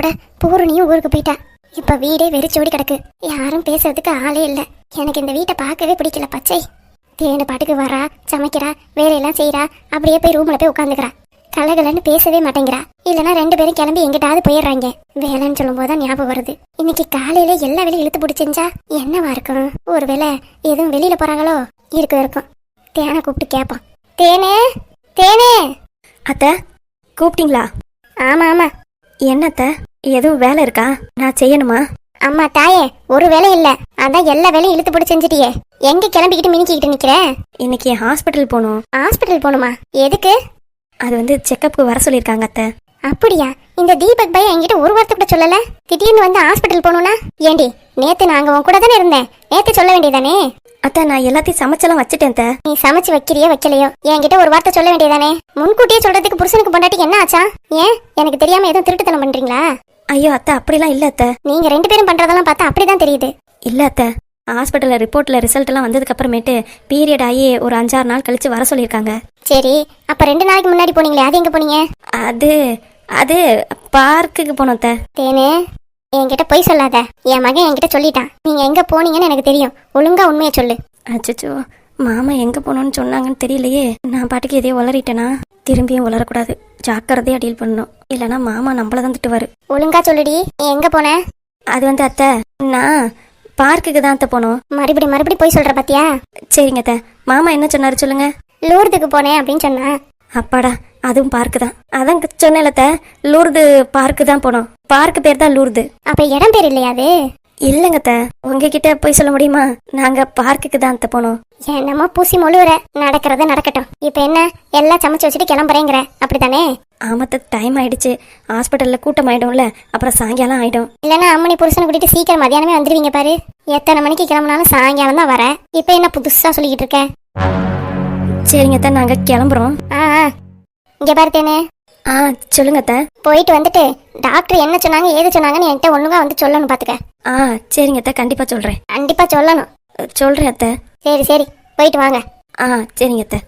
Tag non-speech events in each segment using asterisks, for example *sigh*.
கையோட பூரணியும் ஊருக்கு போயிட்டா. இப்ப வீடே வெறிச்சோடி கிடக்கு. யாரும் பேசுறதுக்கு ஆளே இல்ல. எனக்கு இந்த வீட்டை பார்க்கவே பிடிக்கல பச்சை. தேனு பாட்டுக்கு வரா சமைக்கிறா வேலையெல்லாம் செய்றா அப்படியே போய் ரூம்ல போய் உட்காந்துக்கிறா. கலகலன்னு பேசவே மாட்டேங்கிறா. இல்லனா ரெண்டு பேரும் கிளம்பி எங்கிட்டாவது போயிடுறாங்க. வேலைன்னு சொல்லும் போதுதான் ஞாபகம் வருது. இன்னைக்கு காலையில எல்லா வேலையும் இழுத்து பிடிச்சிருந்தா என்னவா இருக்கும்? ஒருவேளை எதுவும் வெளியில போறாங்களோ? இருக்கும் இருக்கும். தேனை கூப்பிட்டு கேட்பான். தேனே! தேனே! அத்தை கூப்பிட்டீங்களா? ஆமா ஆமா. என்னத்த? எதுவும் வேலை இருக்கா? நான் செய்யணுமா? அம்மா தாயே ஒரு வேலை இல்ல. அதான் எல்லா வேலையும் இழுத்து போட்டு செஞ்சுட்டியே. எங்க கிளம்பிக்கிட்டு மினிக்கிட்டு நிக்கிற? இன்னைக்கு ஹாஸ்பிட்டல் போகணும். ஹாஸ்பிட்டல் போகணுமா? எதுக்கு? அது வந்து செக்கப்புக்கு வர சொல்லியிருக்காங்க அத்தை. அப்படியா? இந்த தீபக் பையன் என்கிட்ட ஒரு வார்த்தை கூட சொல்லல. திடீர்னு வந்து ஹாஸ்பிட்டல் போகணும்னா? ஏண்டி நேத்து நாங்க உன் கூட தானே இருந்தேன். நேத்து சொல்ல வேண்டியதானே? அத்தை நான் எல்லாத்தையும் சமைச்செல்லாம் வச்சுட்டேன் அத்தை. நீ சமைச்சு வைக்கிறியோ வைக்கலையோ? என்கிட்ட ஒரு வார்த்தை சொல்ல வேண்டியதானே? முன்கூட்டியே சொல்றதுக்கு புருஷனுக்கு பொண்டாட்டி என்ன ஆச்சா? ஏன்? எனக்கு தெரியாம எதுவும் திருட்டுத்தனம் பண்றீங்களா? ஐயோ அத்தை அப்படிலாம் இல்லை அத்தை. நீங்க ரெண்டு பேரும் பண்றதெல்லாம் பார்த்தா அப்படிதான் தெரியுது. இல்லை அத்தை. ஹாஸ்பிட்டலில் ரிப்போர்ட்டில் ரிசல்ட் எல்லாம் வந்ததுக்கு அப்புறமேட்டு பீரியட் ஆகி ஒரு அஞ்சாறு நாள் கழிச்சு வர சொல்லியிருக்காங்க. சரி அப்ப ரெண்டு நாளைக்கு முன்னாடி போனீங்களே அது எங்க போனீங்க? அது அது பார்க்குக்கு போனோம் அத்தை. தேனு என்கிட்ட பொய் சொல்லாத. என் மகன் என்கிட்ட சொல்லிட்டான். நீங்க எங்க போனீங்கன்னு எனக்கு தெரியும். ஒழுங்கா உண்மையை சொல்லு. அச்சச்சோ மாமா எங்கே போகணும்னு சொன்னாங்கன்னு தெரியலையே. நான் பாட்டுக்கு எதையோ உளறிட்டேனா? திரும்பியும் உளரக்கூடாது ஜாக்கிரதையா டீல் பண்ணணும். இல்லைன்னா மாமா நம்மள தான் திட்டுவாரு. ஒழுங்கா சொல்லுடி. நீ எங்க போன? அது வந்து அத்தை நான் பார்க்குக்கு தான் அத்தை போனோம். மறுபடி மறுபடி பொய் சொல்ற பாத்தியா? சரிங்க அத்தை. மாமா என்ன சொன்னாரு சொல்லுங்க. லூர்துக்கு போனேன் அப்படின்னு சொன்னா. அப்பாடா அதுவும் பார்க்கு தான். அதான் சொன்னேன்ல அத்தை லூர்து பார்க்கு தான் போனோம். பார்க்கு பேர் தான் லூர்து. அப்ப இடம் பேர் இல்லையா அது? இல்லைங்க அத்தை. உங்ககிட்ட போய் சொல்ல முடியுமா? நாங்க பார்க்குக்கு தான் அத்தை போனோம். என்னமோ பூசி மொழுவுற. நடக்கிறது நடக்கட்டும். இப்ப என்ன? எல்லாம் சமைச்சு வச்சுட்டு கிளம்புறேங்கிற. அப்படித்தானே? ஆமத்த டைம் ஆயிடுச்சு. ஹாஸ்பிட்டல்ல கூட்டம் ஆயிடும்ல. அப்புறம் சாயங்காலம் ஆயிடும். இல்லைன்னா அம்மனி புருஷனை கூட்டிட்டு சீக்கிரம் மதியானமே வந்துருவீங்க பாரு. எத்தனை மணிக்கு கிளம்புனாலும் சாயங்காலம் தான் வர. இப்ப என்ன புதுசா சொல்லிக்கிட்டு இருக்க? சரிங்க அத்தை நாங்க கிளம்புறோம். ஆ. இங்க பாரு தேனே. ஆ சொல்லுங்க அத்தை. போயிட்டு வந்துட்டு டாக்டர் என்ன சொன்னாங்க ஏது சொன்னாங்கன்னு என்கிட்ட ஒண்ணுங்க வந்து சொல்லணும் பாத்துக்க. ஆ சரிங்க அத்தை கண்டிப்பா சொல்றேன். கண்டிப்பா சொல்லணும். சொல்றேன் அத்தை. சரி சரி போயிட்டு வாங்க. ஆ சரிங்க அத்தை.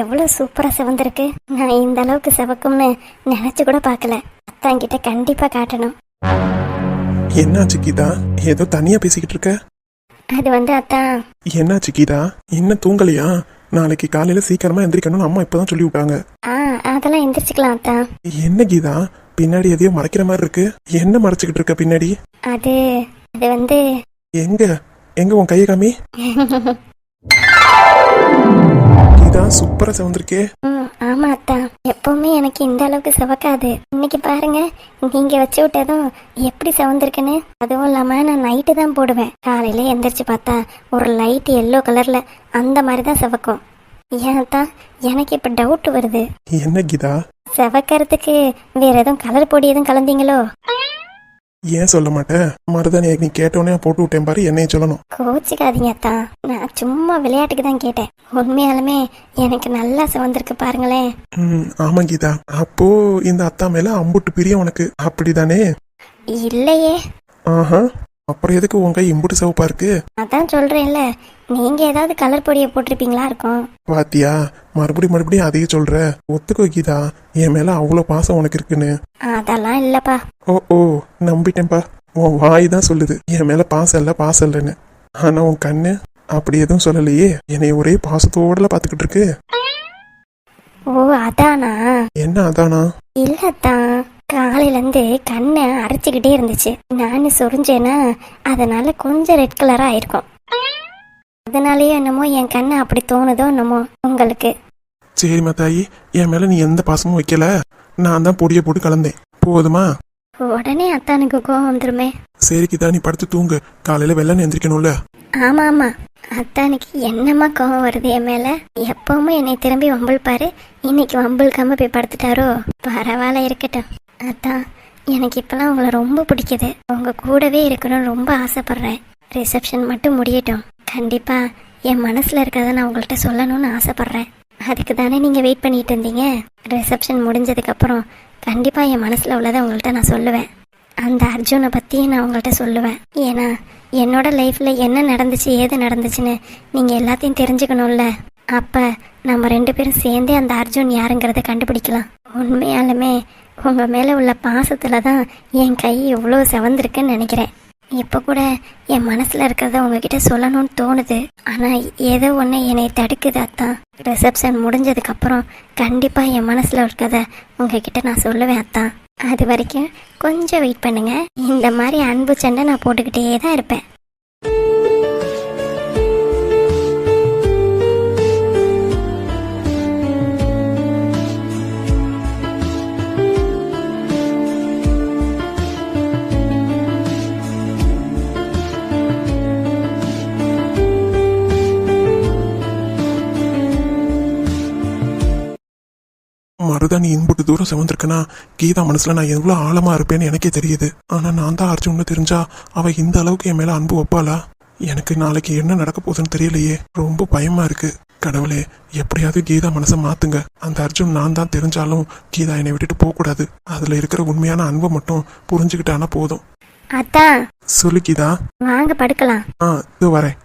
எவ்வளவு சூப்பரா சிவந்திருக்கு. நான் இந்த அளவுக்கு சிவக்கும்னு நினைச்சு கூட பார்க்கல. அத்தாங்கிட்ட கண்டிப்பா காட்டணும். என்னாச்சு கீதா? ஏதோ தனியா பேசிக்கிட்டு இருக்க? அது வந்து அத்தான் என்னாச்சு கீதா? இன்னும் தூங்கலையா? நாளைக்கு காலையில சீக்கிரமா எந்திரிக்கணும்னு அம்மா இப்பதான் சொல்லி விட்டாங்க. ஆ அதெல்லாம் எந்திரிச்சுக்கலாம் அத்தான் என்ன கீதா? பின்னாடி எதையோ மறைக்கிற மாதிரி இருக்கு. என்ன மறைச்சுக்கிட்டு இருக்க பின்னாடி? அது அது வந்து எங்க? எங்க உன் கையை காமி? *laughs* கீதா சூப்பரா செவந்திருக்கே. ஆமா அத்தான் எப்பவுமே எனக்கு இந்த அளவுக்கு சிவக்காது. இன்னைக்கு பாருங்க நீங்க வச்சு விட்டதும் எப்படி சிவந்திருக்குன்னு. அதுவும் இல்லாம நான் நைட்டு தான் போடுவேன். காலையில எந்திரிச்சு பார்த்தா ஒரு லைட் எல்லோ கலர்ல அந்த மாதிரி தான் சிவக்கும். ஏன் அத்தான் எனக்கு இப்ப டவுட் வருது. என்ன கீதா? செவக்கறதுக்கு வேற எதுவும் கலர் பொடி எதுவும் கலந்தீங்களோ? ஏன் சொல்ல மாட்டேன்? மருதானி நீ கேட்டோன்னே போட்டு விட்டேன் பாரு என்னைய சொல்லணும். கோச்சிக்காதீங்க அத்தான் நான் சும்மா விளையாட்டுக்கு தான் கேட்டேன். உண்மையாலுமே எனக்கு நல்லா சிவந்திருக்கு பாருங்களேன். ம் ஆமா கீதா. அப்போ இந்த அத்தா மேல அம்புட்டு பிரியம் உனக்கு. அப்படிதானே? இல்லையே. ஆஹா. அப்புறம் எதுக்கு உன் கை இம்புட்டு சிவப்பா இருக்கு? அதான் சொல்றேன்ல. நீங்க ஏதாவது கலர் பொடியை போட்டிருப்பீங்களா இருக்கும். பாத்தியா மறுபடியும் மறுபடியும் அதையே சொல்ற. ஒத்துக்கோ கீதா என் மேல அவ்வளோ பாசம் உனக்கு இருக்குன்னு. அதெல்லாம் இல்லப்பா. ஓ ஓ நம்பிட்டேன்பா உன் வாய் தான் சொல்லுது. என் மேல பாசம் இல்ல பாசம் இல்லைன்னு. ஆனா உன் கண்ணு அப்படி எதுவும் சொல்லலையே. என்னை ஒரே பாசத்தோடல பாத்துக்கிட்டு இருக்கு. ஓ அதானா? என்ன அதானா? இல்லத்தான் காலையில இருந்து கண்ணை அரைச்சிக்கிட்டே இருந்துச்சு. நான் சொரிஞ்சேன்னா அதனால கொஞ்சம் ரெட் கலரா ஆயிருக்கும் அதனாலயே என்னமோ என் கண்ணு அப்படி தோணுதோ என்னமோ உங்களுக்கு. சரிம்மா தாயி என் மேல நீ எந்த பாசமும் வைக்கல. நான் தான் பொடியை போட்டு கலந்தேன். போதுமா? உடனே அத்தானுக்கு கோவம் வந்துருமே. சரி கீதா நீ படுத்து தூங்கு. காலையில வெள்ளன்னு எந்திரிக்கணும்ல. ஆமா ஆமா. அத்தானுக்கு என்னம்மா கோவம் வருது என் மேல? எப்பவுமே என்னை திரும்பி வம்பிழ்பாரு இன்னைக்கு வம்பிழ்காம போய் படுத்துட்டாரோ? பரவாயில்ல இருக்கட்டும். அதான் எனக்கு இப்போலாம் உங்களை ரொம்ப பிடிக்குது. அவங்க கூடவே இருக்கணும்னு ரொம்ப ஆசைப்பட்றேன். ரிசப்ஷன் மட்டும் முடியட்டும். கண்டிப்பாக என் மனசில் இருக்கிறத நான் உங்கள்கிட்ட சொல்லணும்னு ஆசைப்பட்றேன். அதுக்கு தானே நீங்கள் வெயிட் பண்ணிட்டு இருந்தீங்க? ரிசப்ஷன் முடிஞ்சதுக்கப்புறம் கண்டிப்பாக என் மனசில் உள்ளதை உங்கள்கிட்ட நான் சொல்லுவேன். அந்த அர்ஜுனை பற்றி நான் உங்கள்கிட்ட சொல்லுவேன். ஏன்னா என்னோட லைஃப்பில் என்ன நடந்துச்சு ஏது நடந்துச்சுன்னு நீங்கள் எல்லாத்தையும் தெரிஞ்சுக்கணும்ல. அப்போ நம்ம ரெண்டு பேரும் சேர்ந்தே அந்த அர்ஜுன் யாருங்கிறத கண்டுபிடிக்கலாம். உண்மையாலுமே உங்கள் மேலே உள்ள பாசத்தில் தான் என் கை இவ்வளோ செவந்திருக்குன்னு நினைக்கிறேன். இப்போ கூட என் மனசில் இருக்கிறத உங்ககிட்ட சொல்லணும்னு தோணுது. ஆனால் ஏதோ ஒன்று என்னை தடுக்குது அத்தான். ரிசப்ஷன் முடிஞ்சதுக்கப்புறம் கண்டிப்பாக என் மனசில் இருக்கிறத உங்ககிட்ட நான் சொல்லுவேன் அத்தான். அது வரைக்கும் கொஞ்சம் வெயிட் பண்ணுங்கள் இந்த மாதிரி அன்பு சண்டை நான் போட்டுக்கிட்டே தான் இருப்பேன். மருதாணி இன்புட்டு தூரம் செவந்திருக்குன்னா கீதா மனசுல நான் எவ்வளோ ஆழமா இருப்பேன்னு எனக்கே தெரியுது. ஆனா நான் தான் அர்ஜுன்னு தெரிஞ்சா அவ இந்த அளவுக்கு என் மேல அன்பு வைப்பாளா? எனக்கு நாளைக்கு என்ன நடக்க போகுதுன்னு தெரியலையே. ரொம்ப பயமா இருக்கு. கடவுளே எப்படியாவது கீதா மனசை மாத்துங்க. அந்த அர்ஜுன் நான் தான் தெரிஞ்சாலும் கீதா என்னை விட்டுட்டு போக கூடாது அதுல இருக்கிற உண்மையான அன்பை மட்டும் புரிஞ்சுக்கிட்டானா போதும். அத்தான் சொல்லு கீதா. வாங்க படுக்கலாம். ஆ இது வரேன்.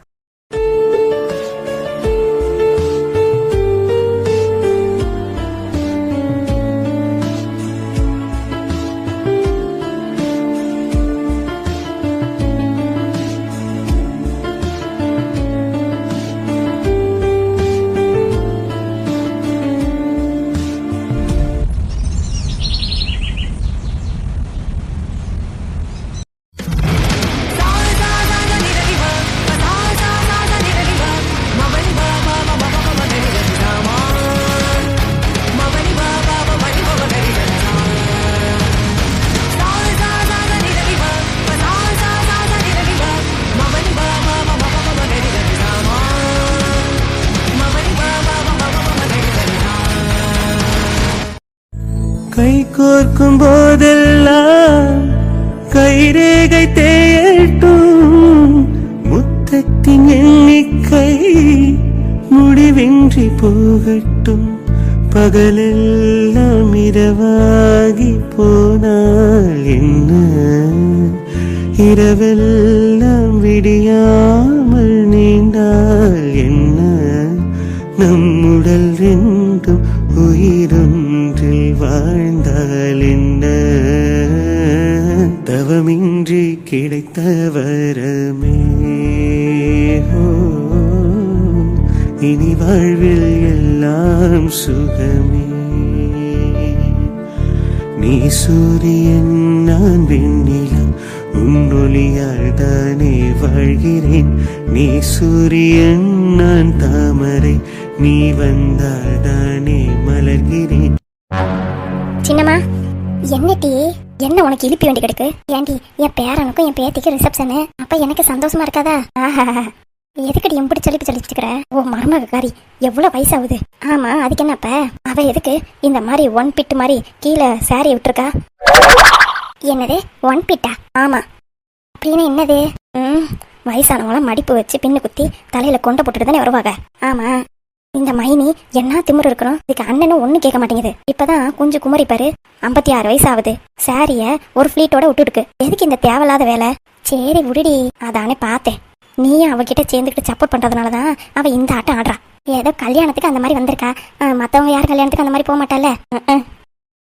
கை கோர்க்கும் போதெல்லாம் கைரேகை தேயட்டும். முத்தத்தின் எண்ணிக்கை முடிவின்றி போகட்டும். பகலெல்லாம் இரவாகி போனால் என்ன? இரவெல்லாம் விடியாம தவமின்றி கிடைத்த வரமே இனி வாழ்வில் எல்லாம் சுகமே. நீ சூரியன் நான் வெண்ணிலம் உன் தானே வாழ்கிறேன். நீ சூரியன் நான் தாமரை நீ வந்தால் தானே மலர்கிறேன். சின்னம்மா என்னடி? என்ன உனக்கு இழுப்பி வேண்டி கிடக்கு? ஏண்டி என் பேரனுக்கும் என் பேத்திக்கு ரிசப்ஷனு அப்ப எனக்கு சந்தோஷமா இருக்காதா? *laughs* ஆஹா எதுக்கடி எம்பிடி சொல்லிப்பு சொல்லிச்சுக்கிற ஓ மருமகாரி எவ்வளோ வயசாகுது? ஆமா அதுக்கு என்னப்ப அவ எதுக்கு இந்த மாதிரி ஒன் பிட்டு மாதிரி கீழே சாரி விட்டுருக்கா? என்னது ஒன் பிட்டா ஆமா. அப்படின்னு என்னது? ம் வயசானவங்களாம் மடிப்பு வச்சு பின்னு குத்தி தலையில கொண்டை போட்டுட்டு தானே வருவாங்க? ஆமா. இந்த மைனி என்ன திமிரு இருக்கணும் இதுக்கு அண்ணனும் ஒண்ணு கேட்க மாட்டேங்குது. இப்பதான் குஞ்சு குமரி பாரு. ஐம்பத்தி ஆறு வயசு ஆகுது சாரிய ஒரு ஃபிளீட்டோட விட்டுருக்கு எதுக்கு இந்த தேவையில்லாத வேலை? சரி விடுடி. அதானே பார்த்தேன். நீயும் அவகிட்ட சேர்ந்துக்கிட்டு சப்போர்ட் பண்றதுனால தான் அவ இந்த ஆட்டம் ஆடுறா. ஏதோ கல்யாணத்துக்கு அந்த மாதிரி வந்திருக்கா. மத்தவங்க யார் கல்யாணத்துக்கு அந்த மாதிரி போக மாட்டால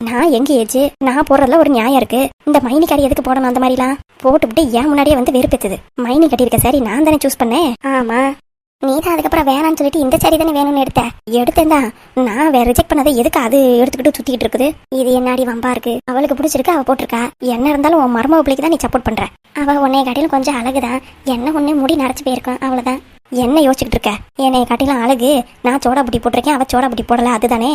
நான் எங்க ஏஜ்? நான் போடுறதுல ஒரு நியாயம் இருக்கு. இந்த மைனி கறி எதுக்கு போடணும் அந்த மாதிரிலாம்? போட்டுவிட்டு ஏன் முன்னாடியே வந்து வெறுப்பேத்துது. மைனி கட்டியிருக்க சரி நான் தானே சூஸ் பண்ணேன்? ஆமா. நீ தான் அதுக்கப்புறம் வேணாம்னு சொல்லிட்டு இந்த சாரி தானே வேணும்னு எடுத்த? எடுத்தேன் தான் நான் வேற ரிஜெக்ட் பண்ணதை எதுக்கு அது எடுத்துக்கிட்டு சுத்திட்டு இருக்குது? இது என்னாடி வம்பா இருக்கு? அவளுக்கு பிடிச்சிருக்கு அவ போட்டிருக்கா. என்ன இருந்தாலும் உன் மர்ம பிள்ளைக்கு தான் நீ சப்போர்ட் பண்ற. அவ உன்னை காட்டிலும் கொஞ்சம் அழகுதான். என்ன ஒண்ணு முடி நரைச்சு போயிருக்கான் அவ்வளவுதான். என்ன யோசிச்சுட்டு இருக்க? என்னைய காட்டிலும் அழகு. நான் சோடா புட்டி போட்டிருக்கேன் அவ சோடா புட்டி போடல அதுதானே?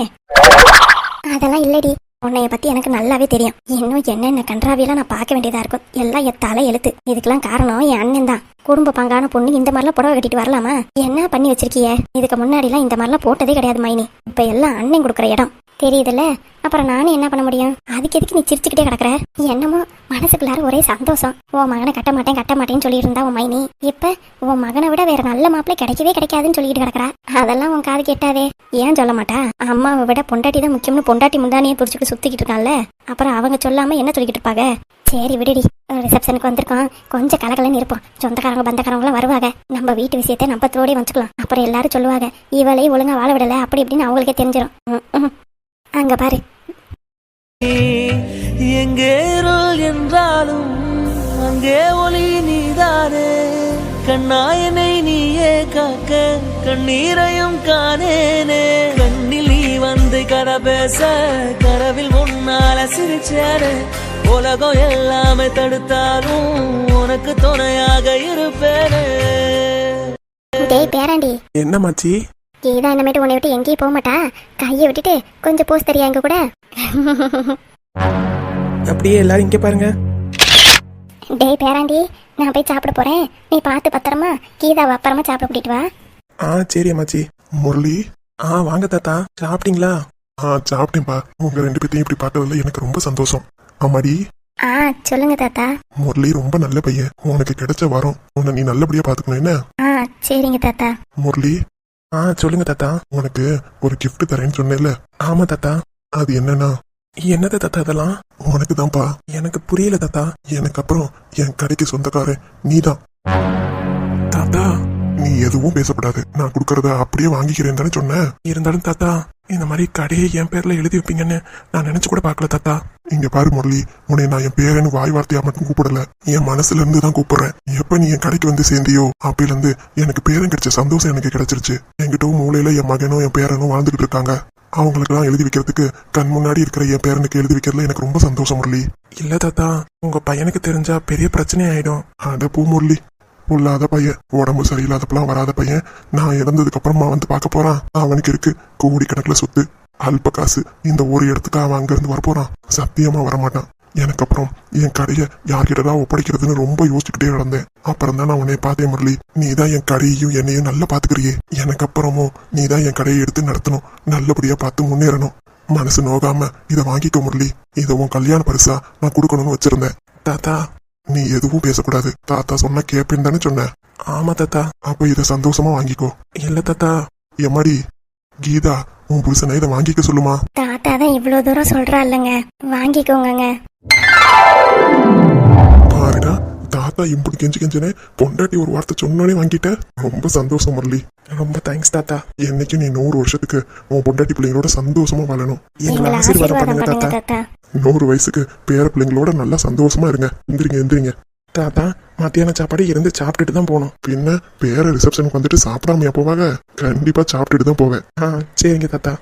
அதெல்லாம் இல்லடி. உன்னைய பத்தி எனக்கு நல்லாவே தெரியும். இன்னும் என்னென்ன கன்றாவியெல்லாம் நான் பார்க்க வேண்டியதா இருக்கும் எல்லாம் என் தலை எழுத்து. இதுக்கெல்லாம் காரணம் என் அண்ணன் தான். குடும்ப பங்கான பொண்ணு இந்த மாதிரிலாம் புடவை கட்டிட்டு வரலாமா? என்ன பண்ணி வச்சிருக்கிய? இதுக்கு முன்னாடிலாம் இந்த மாதிரிலாம் போட்டதே கிடையாது மைனி. இப்ப எல்லாம் அண்ணன் கொடுக்குற இடம். தெரியுதுல்ல? அப்புறம் நானும் என்ன பண்ண முடியும்? அதுக்கு எதுக்கு நீ சிரிச்சுக்கிட்டே கிடக்குற? என்னமோ மனசுக்குள்ளார ஒரே சந்தோஷம். உன் மகனை கட்ட மாட்டேன் கட்ட மாட்டேன்னு சொல்லிட்டு இருந்தா உன் மைனி. இப்ப உன் மகனை விட வேற நல்ல மாப்பிள்ளை கிடைக்கவே கிடைக்காதுன்னு சொல்லிட்டு கிடக்குறா. அதெல்லாம் உன் காது கேட்டாதே. ஏன் சொல்ல மாட்டா? அம்மாவை விட பொண்டாட்டி தான் முக்கியம்னு பொண்டாட்டி முந்தானியே துடிச்சுட்டு சுத்திக்கிட்டு இருக்கான்ல அப்புறம் அவங்க சொல்லாம என்ன சொல்லிக்கிட்டு இருப்பாங்க? சரி விடுடி. ரிசப்ஷனுக்கு வந்திருக்கோம் கொஞ்சம் கலகலன்னு இருப்போம் சொந்தக்காரங்க பந்தக்காரங்களாம் வருவாங்க. நம்ம வீட்டு விஷயத்தை நம்ம தோடே வச்சுக்கலாம். அப்புறம் எல்லாரும் சொல்லுவாங்க இவளை ஒழுங்கா வாழ விடல. அப்படி இப்படின்னு அவங்களுக்கே தெரிஞ்சிடும் ம், ம். அங்க பாரு. எங்கே இருள் என்றாலும் அங்கே ஒளி நீதானே. கண்ணாயனை நீயே காக்க கண்ணீரையும் காணேனே. கண்ணில் நீ வந்து கதை பேச கனவில் முன்னால சிரிச்சேனே. உலகம் எல்லாமே தடுத்தாலும் உனக்கு துணையாக இருப்பேனே. டேய் பேராண்டி. என்ன மச்சி? கீதா இனிமேட்டு உன்னை விட்டு எங்கேயும் போக மாட்டா? கையை விட்டுட்டு கொஞ்சம் போஸ் தெரியா எங்க கூட? அப்படியே எல்லாரும் இங்கே பாருங்க. டேய் பேராண்டி நான் போய் சாப்பிட போறேன். நீ பார்த்து பத்திரமா கீதாவை அப்புறமா சாப்பிட கூட்டிட்டு வா. ஆ சரி அம்மாச்சி. முரளி. ஆ வாங்க தாத்தா. சாப்பிட்டீங்களா? ஆ சாப்பிட்டேன்ப்பா. உங்க ரெண்டு பேத்தையும் இப்படி பார்த்ததுல எனக்கு ரொம்ப சந்தோஷம். ஆமாடி ஆ சொல்லுங்க தாத்தா. முரளி ரொம்ப நல்ல பையன். உனக்கு கிடைச்ச வரம். உன்னை நீ நல்லபடியா பாத்துக்கணும் என்ன? ஆ சரிங்க தாத்தா. முரளி. ஆ சொல்லுங்க தாத்தா. உனக்கு ஒரு gift தரேன்னு சொன்னேன்ல. ஆமா தாத்தா. அது என்னன்னா என்னது தாத்தா அதெல்லாம் உனக்கு தான்ப்பா. எனக்கு புரியல தாத்தா. எனக்கு அப்புறம் என் கடைக்கு சொந்தக்காரன் நீதான். தாத்தா. நீ எதுவும் பேசக்கூடாது நான் கொடுக்கறத அப்படியே வாங்கிக்கிறேன் தானே சொன்னேன் இருந்தாலும் தாத்தா இந்த மாதிரி கடையை என் பேர்ல எழுதி வைப்பீங்கன்னு நான் நினைச்சு கூட பார்க்கல தாத்தா. இங்க பாரு முரளி. உன்னை நான் என் பேரன்னு வாய் வார்த்தையா மட்டும் கூப்பிடல. என் மனசுல இருந்து தான் கூப்பிடுறேன். எப்ப நீ என் கடைக்கு வந்து சேர்ந்தியோ அப்பையில இருந்து எனக்கு பேரன் கிடைச்ச சந்தோஷம் எனக்கு கிடைச்சிருச்சு. என்கிட்ட மூலையில என் மகனும் என் பேரனும் வாழ்ந்துகிட்டு இருக்காங்க. அவங்களுக்கெல்லாம் எழுதி வைக்கிறதுக்கு கண் முன்னாடி இருக்கிற என் பேரனுக்கு எழுதி வைக்கிறதுல எனக்கு ரொம்ப சந்தோஷம் முரளி. இல்ல தாத்தா. உங்க பையனுக்கு தெரிஞ்சா பெரிய பிரச்சனை ஆயிடும். அட பூ முரளி. பொல்லாத பையன். உடம்பு சரியில்லாதப்பெல்லாம் வராத பையன். நான் இறந்ததுக்கு அப்புறமா வந்து பார்க்க போறான். அவனுக்கு இருக்கு கோடி கணக்குல சொத்து. அல்ப காசு. இந்த ஒரு இடத்துக்கு அவன் அங்கிருந்து வரப்போறான். சத்தியமா வரமாட்டான். எனக்கு அப்புறம் என் கடையை யார்கிட்டதான் ஒப்படைக்கிறதுன்னு ரொம்ப யோசிச்சுக்கிட்டே நடந்தேன். அப்புறம் தான் நான் உன்னை பார்த்தேன் முரளி. நீ தான் என் கடையையும் என்னையும் நல்லா பாத்துக்கிறியே எனக்கு அப்புறமும் நீ தான் என் கடையை எடுத்து நடத்தணும். நல்லபடியா பார்த்து முன்னேறணும். மனசு நோகாம இதை வாங்கிக்க முரளி. இதை உன் கல்யாண பரிசா நான் கொடுக்கணும்னு வச்சிருந்தேன். தாத்தா நீ எதுவும் பேசக்கூடாது. தாத்தா சொன்ன கேப்பேன்னு தானே சொன்ன. ஆமா தாத்தா. அப்ப இதை சந்தோஷமா வாங்கிக்கோ. இல்ல தாத்தா. எம்மாடி கீதா உன் புருஷனை இதை வாங்கிக்க சொல்லுமா? தாத்தா தான் இவ்வளோ தூரம் சொல்றா இல்லைங்க. வாங்கிக்கோங்கங்க. பாருடா தாத்தா இப்படி கெஞ்சி கெஞ்சினே பொண்டாட்டி ஒரு வார்த்தை சொன்னோனே வாங்கிட்ட. ரொம்ப சந்தோஷம் முரளி. ரொம்ப தேங்க்ஸ் தாத்தா. என்னைக்கு நீ நூறு வருஷத்துக்கு உன் பொண்டாட்டி பிள்ளைங்களோட சந்தோஷமா வாழணும். எங்களை ஆசீர்வாதம் பண்ணுங்க தாத்தா. நூறு வயசுக்கு பேர பிள்ளைங்களோட நல்லா சந்தோஷமா இருங்க. எந்திரிங்க எந்திரிங்க. தாத்தா மத்தியான சாப்பாடு இருந்து சாப்பிட்டுட்டு தான் போகணும். பின்ன பேர ரிசப்ஷனுக்கு வந்துட்டு சாப்பிடாமையா போவாங்க? கண்டிப்பா சாப்பிட்டுட்டு தான் போவேன். ஆ சரிங்க தாத்தா.